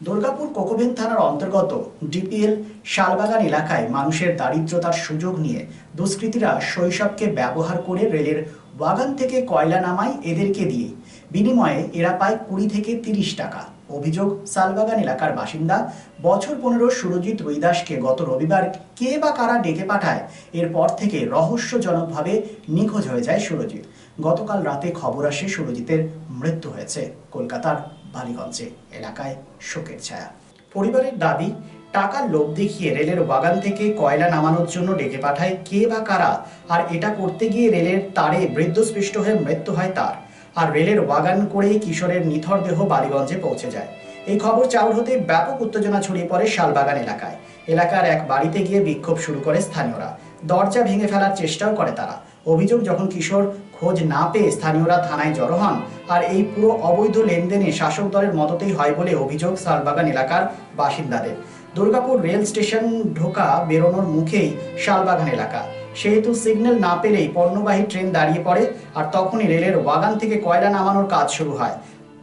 Durgapur Coke Oven থানার অন্তর্গত DPL Salbagan এলাকায় মানুষের দারিদ্রতার সুযোগ নিয়ে দুষ্কৃতীরা শৈশবকে ব্যবহার করে রেলের ওয়াগান থেকে কয়লা নামায় এদেরকে দিয়ে। বিনিময়ে এরা পায় কুড়ি থেকে তিরিশ টাকা। অভিযোগ, শালবাগান এলাকার বাসিন্দা বছর পনেরো সুরজিৎ রুইদাসকে গত রবিবার কে বা কারা ডেকে পাঠায়, এরপর থেকে রহস্যজনকভাবে নিখোঁজ হয়ে যায় সুরজিৎ। গতকাল রাতে খবর আসে সুরজিতের মৃত্যু হয়েছে কলকাতার বালিগঞ্জে এলাকায় শোকের ছায়া। পরিবারের দাবি, টাকার লোভ দেখিয়ে রেলের বাগান থেকে কয়লা নামানোর জন্য ডেকে পাঠায় কে বা কারা, আর এটা করতে গিয়ে রেলের তারে বৃদ্ধস্পৃষ্ট হয়ে মৃত্যু হয় তার। আর রেলের ওয়াগান করেই কিশোরের নিথর দেহ বালিগঞ্জে পৌঁছে যায়। এই খবর চাউর হতে ব্যাপক উত্তেজনা ছড়িয়ে পড়ে শালবাগান এলাকায়। এলাকার এক বাড়িতে গিয়ে বিক্ষোভ শুরু করে স্থানীয়রা। দরজা ভেঙে ফেলার চেষ্টাও করে তারা। অভিযোগ, যখন কিশোর খোঁজ না পেয়ে স্থানীয়রা থানায় জড়ো হন। আর এই পুরো অবৈধ লেনদেনে শাসক দলের মদতেই হয় বলে অভিযোগ শালবাগান এলাকার বাসিন্দাদের। দুর্গাপুর রেল স্টেশন ঢোকা বেরোনোর মুখেই শালবাগান এলাকা। সেহেতু সিগন্যাল না পেলেই পণ্যবাহী ট্রেন দাঁড়িয়ে পড়ে আর তখনই রেলের ওয়াগান থেকে কয়লা নামানোর কাজ শুরু হয়।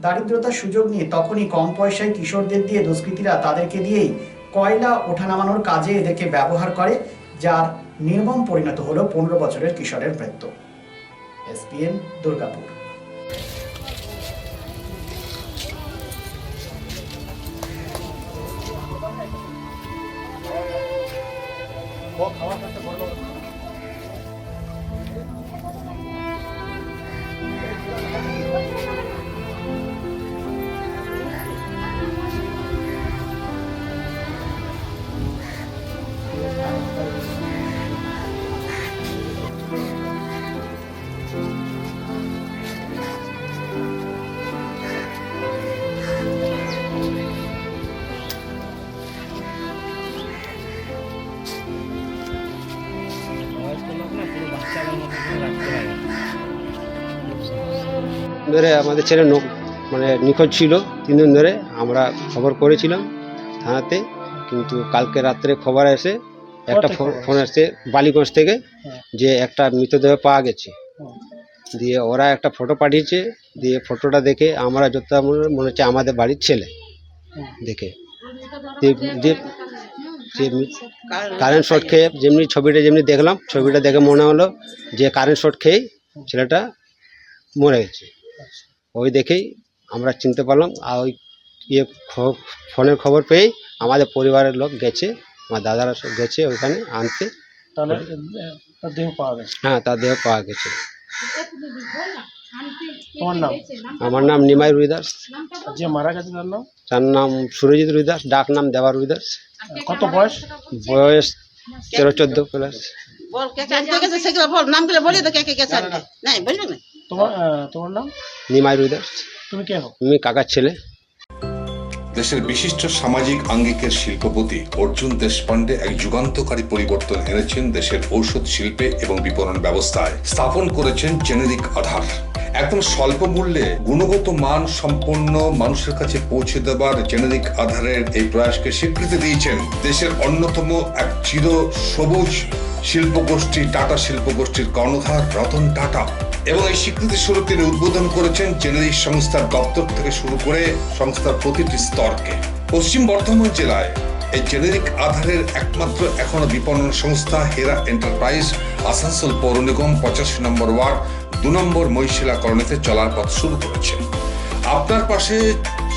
দারিদ্রতার সুযোগ নিয়ে তখনই কম পয়সায় কিশোরদের দিয়ে দুষ্কৃতীরা তাদেরকে দিয়েই কয়লা ওঠানামানোর কাজে এদেরকে ব্যবহার করে, যার নির্মম পরিণত হলো পনেরো বছরের কিশোরের মৃত্যু। es bien Durgapur. Oh. ধরে আমাদের ছেলে মানে নিখোঁজ ছিল তিন দিন ধরে আমরা খবর করেছিলাম থানাতে কিন্তু কালকে রাত্রে খবর এসে একটা ফোন আসছে বালিগঞ্জ থেকে যে একটা মৃতদেহ পাওয়া গেছে। দিয়ে ওরা একটা ফটো পাঠিয়েছে দিয়ে ফটোটা দেখে আমরা যত মনে- মনে হচ্ছে আমাদের বাড়ির ছেলে দেখে। যে- কারেন্ট শট খেয়ে যেমনি ছবিটা যেমনি দেখলাম ছবিটা দেখে মনে হলো যে কারেন্ট শট খেয়েই ছেলেটা মরে গেছে। ওই দেখেই আমরা চিনতে পারলাম আর ওই ইয়ে ফোনের খবর পেয়েই আমাদের পরিবারের লোক গেছে আমার দাদারা সব গেছে ওইখানে আনতে। তাহলে তার দেহ পাওয়া গেছে? হ্যাঁ তার দেহ পাওয়া গেছে। তোমার নাম? আমার নাম নিমাই রুইদাস। যে মারা গেছে তার নাম? তার নাম সুরজিৎ রুইদাস ডাক নাম দেবা রুইদাস। কত বয়স? বয়স তেরো চোদ্দ প্লাস। বল কে কে আনতে গেছে সেগুলো বল নামগুলো বলি তো কে কে গেছে নাই বলবে না। তোমার তোমার নাম? নিমাই রুইদাস। তুমি কে হো আমি কাকার ছেলে। দেশের বিশিষ্ট সামাজিক আঙ্গিকের শিল্পপতি অর্জুন দেশপান্ডে এক যুগান্তকারী পরিবর্তন এনেছেন দেশের ঔষধ শিল্পে এবং বিপণন ব্যবস্থায়। স্থাপন করেছেন জেনেরিক আধার। একদম স্বল্প মূল্যে গুণগত মান সম্পন্ন মানুষের কাছে পৌঁছে দেবার জেনেরিক আধারের এই প্রয়াসকে স্বীকৃতি দিয়েছেন দেশের অন্যতম এক চির সবুজ শিল্পগোষ্ঠী টাটা শিল্পগোষ্ঠীর কর্ণধার রতন টাটা এবং এই স্বীকৃতি স্বরূপ তিনি উদ্বোধন করেছেন জেনেরিক সংস্থার দপ্তর থেকে শুরু করে সংস্থার প্রতিটি স্তরকে। পশ্চিম বর্ধমান জেলায় এই জেনেরিক আধারের একমাত্র এখনও বিপণন সংস্থা হেরা এন্টারপ্রাইজ আসানসোল পৌর নিগম পঁচাশি নম্বর ওয়ার্ড দু নম্বর মহিশিলা কলোনিতে চলার পথ শুরু করেছে। আপনার পাশে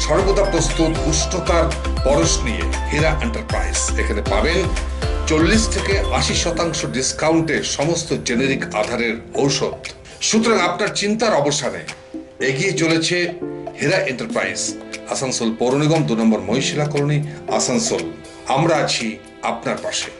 সর্বদা প্রস্তুত উষ্ণতার পরশ নিয়ে হেরা এন্টারপ্রাইজ এখানে পাবেন চল্লিশ থেকে আশি শতাংশ ডিসকাউন্টে সমস্ত জেনেরিক আধারের ঔষধ। সুতরাং আপনার চিন্তার অবসানে এগিয়ে চলেছে হেরা এন্টারপ্রাইজ আসানসোল পৌর নিগম, দু নম্বর মহিশিলা কলোনি, আসানসোল। আমরা আছি আপনার পাশে।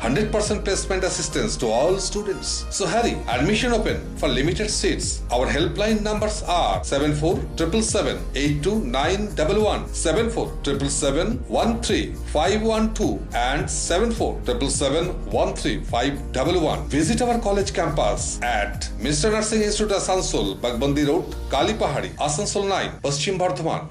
100% placement assistance to all students. So hurry, admission open for limited seats. Our helpline numbers are 7477782911, 7477713512 and 7477713511. Visit our college campus at Mr. Nursing Institute Asansol, Bagbandi Road, Kalipahari, Asansol 9, Paschim Bardhaman.